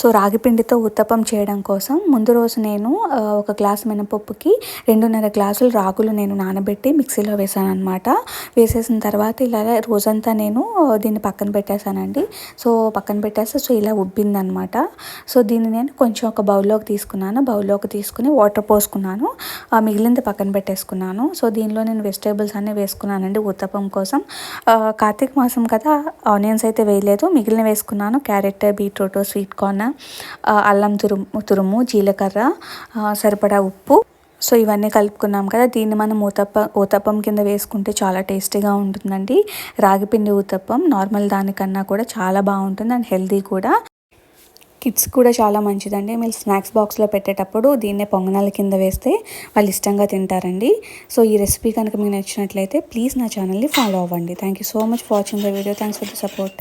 So రాగి పిండితో చేయడం కోసం ముందు రోజు నేను ఒక గ్లాస్ మినపప్పుకి రెండున్నర గ్లాసులు రాగులు నేను నానబెట్టి మిక్సీలో వేసాను అనమాట వేసేసిన తర్వాత ఇలా రోజంతా నేను దీన్ని పక్కన పెట్టేశానండి. సో పక్కన పెట్టేస్తే సో ఇలా ఉబ్బిందనమాట సో దీన్ని నేను కొంచెం ఒక బౌల్లోకి తీసుకున్నాను. బౌల్లోకి తీసుకుని వాటర్ పోసుకున్నాను. మిగిలింది పక్కన పెట్టేసుకున్నాను. సో దీనిలో నేను వెజిటేబుల్స్ అన్నీ వేసుకున్నానండి ఉత్తపం కోసం. కార్తీక మాసం కదా ఆనియన్స్ అయితే వేయలేదు. మిగిలిన వేసుకున్నాను. క్యారెట్ బీట్రూట్ స్వీట్ కార్న్ అల్లం తురుము తురుము జీలకర్ర సరిపడా ఉప్పు. సో ఇవన్నీ కలుపుకున్నాం కదా. దీన్ని మనం ఊతప్ప ఊతప్పం కింద వేసుకుంటే చాలా టేస్టీగా ఉంటుందండి. రాగిపిండి ఊతప్పం నార్మల్ దానికన్నా కూడా చాలా బాగుంటుంది అండ్ హెల్దీ కూడా. కిడ్స్ కూడా చాలా మంచిదండి. మీరు స్నాక్స్ బాక్స్లో పెట్టేటప్పుడు దీన్నే పొంగనాల కింద వేస్తే వాళ్ళు ఇష్టంగా తింటారండి. సో ఈ రెసిపీ కనుక మీకు నచ్చినట్లయితే ప్లీజ్ నా ఛానల్ని ఫాలో అవ్వండి. Thank you so much for watching the video. Thanks for the support.